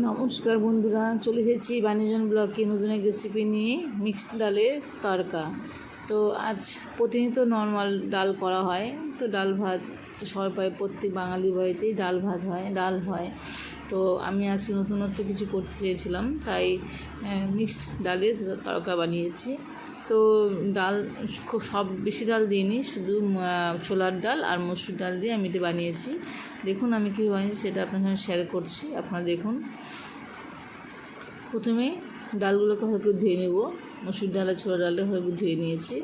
নমস্কার বন্ধুরা, চলে এসেছি বানিজন ব্লকে নতুন এক রেসিপি নিয়ে মিক্সড ডালের তরকা তো আজ প্রতিনিয়ত নর্মাল ডাল করা হয়। তো ডাল ভাত সবাই পায় প্রত্যেক বাঙালি বাড়িতেই ডাল ভাত হয়, ডাল হয়। তো আমি আজকে নতুনত্ব কিছু করতে চেয়েছিলাম, তাই মিক্সড ডালের তরকা বানিয়েছি। তো ডাল, খুব সব, বেশি ডাল দিইনি, শুধু ছোলার ডাল আর মসুর ডাল দিয়ে আমি এটা বানিয়েছি। দেখুন আমি কী বানিয়েছি, সেটা আপনার সঙ্গে শেয়ার করছি, আপনারা দেখুন। প্রথমে ডালগুলোকে হয়তো ধুয়ে নেব, মসুর ডাল আর ছোলা ডালটা হয়তো ধুয়ে নিয়েছি।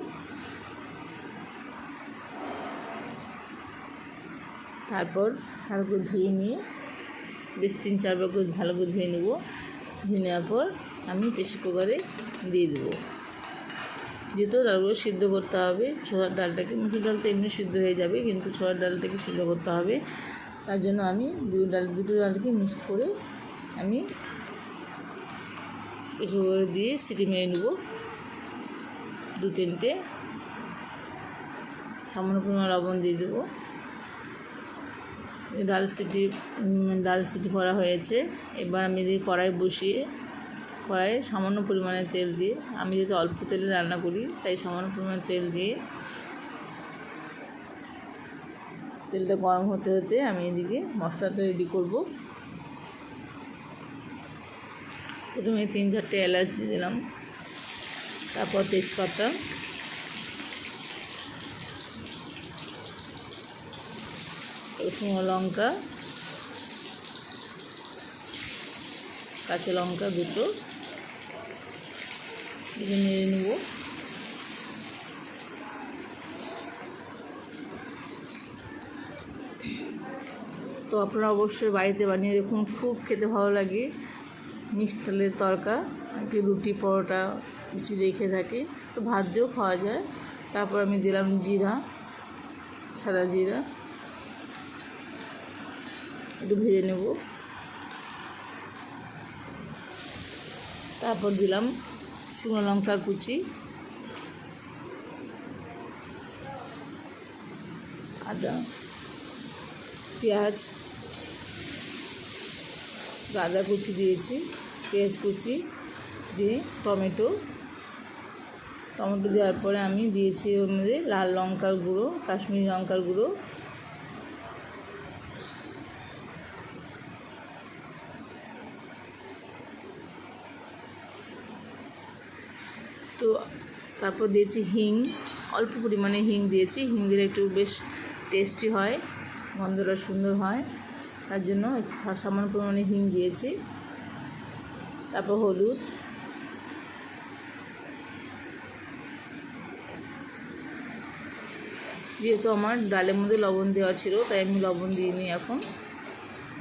তারপর ভালো করে ধুয়ে নিয়ে বেশ তিন চারবার করে ভালো করে ধুয়ে নেব। ধুয়ে নেওয়ার পর আমি প্রেশার কুকারে দিয়ে দেবো। যেহেতু ডালগুলো সিদ্ধ করতে হবে। ছোলার ডালটাকে, মুসুর ডাল তো এমনি সিদ্ধ হয়ে যাবে, কিন্তু ছোলার ডালটাকে সিদ্ধ করতে হবে। তার জন্য আমি দুটো ডাল, দুটো ডালকে মিক্সড করে আমি কুকারে দিয়ে সিটি মেরে নেব। দু তিনটে। সামান্য পরিমাণ লবণ দিয়ে দেবো। ডাল সিটি ডাল সিটি করা হয়েছে। এবার আমি দিয়ে কড়াই বসিয়ে কড়াইয়ে সামান্য পরিমাণে তেল দিয়ে, আমি যেহেতু অল্প তেলে রান্না করি, তাই সামান্য পরিমাণে তেল দিয়ে তেলটা গরম হতে হতে আমি এদিকে মশলাটা রেডি করব। প্রথমে তিন চারটে এলাচ দিয়ে দিলাম, তারপর তেজপাতা শুকনো লঙ্কা, কাঁচা লঙ্কা দুটো দিয়ে নেড়ে নেব তো আপনারা অবশ্যই বাড়িতে বানিয়ে দেখুন। খুব খেতে ভালো লাগে। ডালের তরকা কি রুটি পরোটা লুচি খেয়ে থাকে। তো ভাত দিয়েও খাওয়া যায়। তারপর আমি দিলাম জিরা, সাদা জিরা। একটু ভেজে নেব। তারপর দিলাম শুকনো লঙ্কা কুচি। আদা, পেঁয়াজ আদা কুচি দিয়েছি। পেঁয়াজ কুচি দিয়ে টমেটো। টমেটো দেওয়ার পরে আমি দিয়েছি ওর মধ্যে লাল লঙ্কার গুঁড়ো, কাশ্মীরি লঙ্কার গুঁড়ো। তারপর দিয়েছি হিং, অল্প পরিমাণে হিং দিয়েছি। হিং দিলে একটু বেশ টেস্টি হয়, গন্ধটা সুন্দর হয়। তার জন্য সামান্য পরিমাণে হিং দিয়েছি। তারপর হলুদ। যেহেতু আমার ডালের মধ্যে লবণ দেওয়া ছিল, তাই আমি লবণ দিইনি এখন।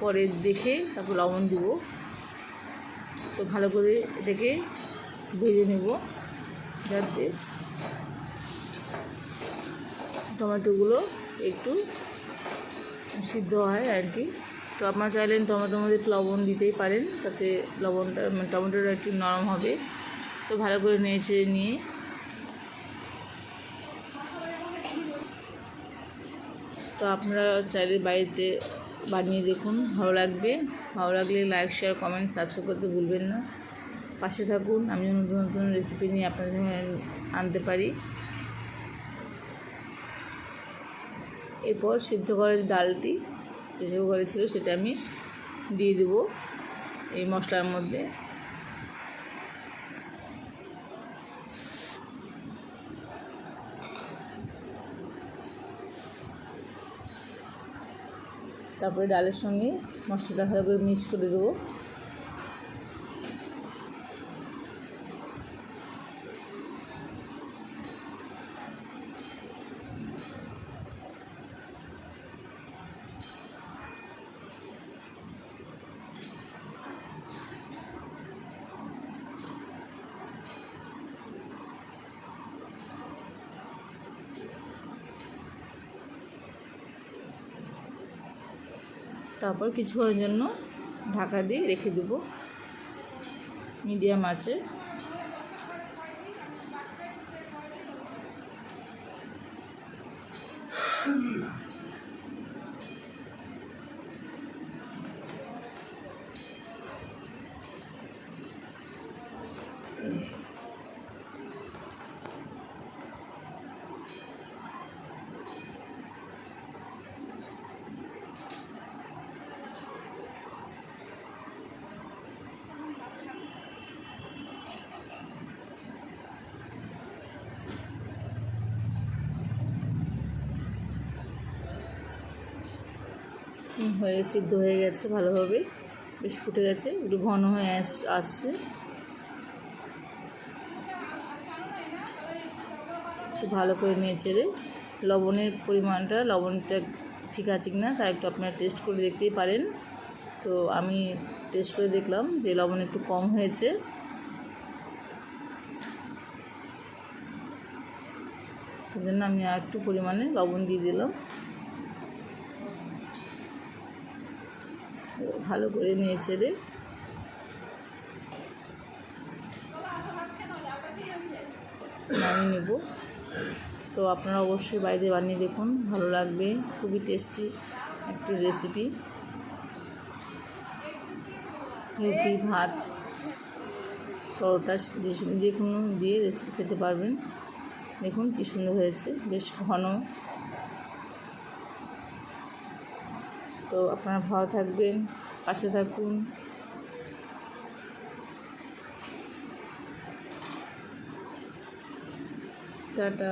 পরে দেখে তারপর লবণ দিব। তো ভালো করে এটাকে ভেজে নেব। যাতে টমেটোগুলো একটু সিদ্ধ হয় আর কি তো আপনারা চাইলেন টমেটোর মধ্যে লবণ দিতেই পারেন, তাতে লবণটা মানে টমেটোটা একটু নরম হবে। তো ভালো করে নেড়ে নিয়ে। তো আপনারা চাইলে বাড়িতে বানিয়ে দেখুন, ভালো লাগবে। ভালো লাগলে লাইক শেয়ার কমেন্ট সাবস্ক্রাইব করতে ভুলবেন না। পাশে থাকুন, আমি নতুন নতুন রেসিপি নিয়ে আপনাদের আনতে পারি। এরপর সিদ্ধ করা যে ডালটি প্রেসার কুকারে ছিল সেটা আমি দিয়ে দেবো এই মশলার মধ্যে। তারপরে ডালের সঙ্গে মশলাটা ভালো করে মিক্স করে দেবো। তারপর কিছুক্ষণের জন্য ঢাকা দিয়ে রেখে দেব। মিডিয়াম আছে। হয়ে সিদ্ধ হয়ে গেছে ভালোভাবে। বেশ ফুটে গেছে, একটু ঘন হয়ে আস, আসছে। একটু ভালো করে নিয়ে চেড়ে লবণের পরিমাণটা, লবণটা ঠিক আছে কি না তা একটু আপনারা টেস্ট করে দেখতেই পারেন। তো আমি টেস্ট করে দেখলাম যে লবণ একটু কম হয়েছে। জন্য আমি আর একটু পরিমাণে লবণ দিয়ে দিলাম। ভালো করে নিয়ে চেড়ে নামিয়ে নেব। তো আপনারা অবশ্যই বাড়িতে বানিয়ে দেখুন, ভালো লাগবে। খুবই টেস্টি একটি রেসিপি রুটি, ভাত, পরোটা, যে কোনো দিয়ে রেসিপি খেতে পারবেন। দেখুন কী সুন্দর হয়েছে। বেশ ঘন তো আপনারা ভালো থাকবেন পাশে থাকুন। টাটা।